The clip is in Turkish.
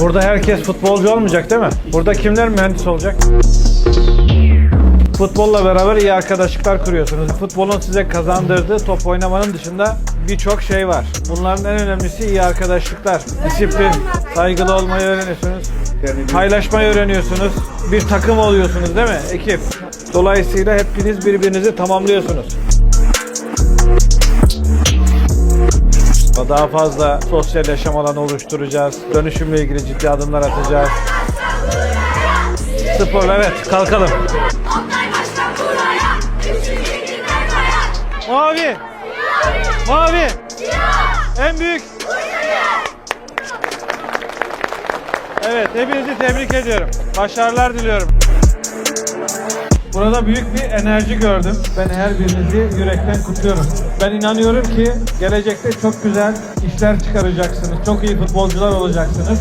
Burada herkes futbolcu olmayacak değil mi? Burada kimler mühendis olacak? Futbolla beraber iyi arkadaşlıklar kuruyorsunuz. Futbolun size kazandırdığı top oynamanın dışında birçok şey var. Bunların en önemlisi iyi arkadaşlıklar. Disiplin, saygılı olmayı öğreniyorsunuz. Paylaşmayı öğreniyorsunuz. Bir takım oluyorsunuz değil mi? Ekip. Dolayısıyla hepiniz birbirinizi tamamlıyorsunuz. Daha fazla sosyal yaşam alanı oluşturacağız. Dönüşümle ilgili ciddi adımlar atacağız. Spor evet kalkalım. Mavi. Mavi. En büyük. Evet, hepinizi tebrik ediyorum. Başarılar diliyorum. Burada büyük bir enerji gördüm. Ben her birinizi yürekten kutluyorum. Ben inanıyorum ki gelecekte çok güzel işler çıkaracaksınız. Çok iyi futbolcular olacaksınız.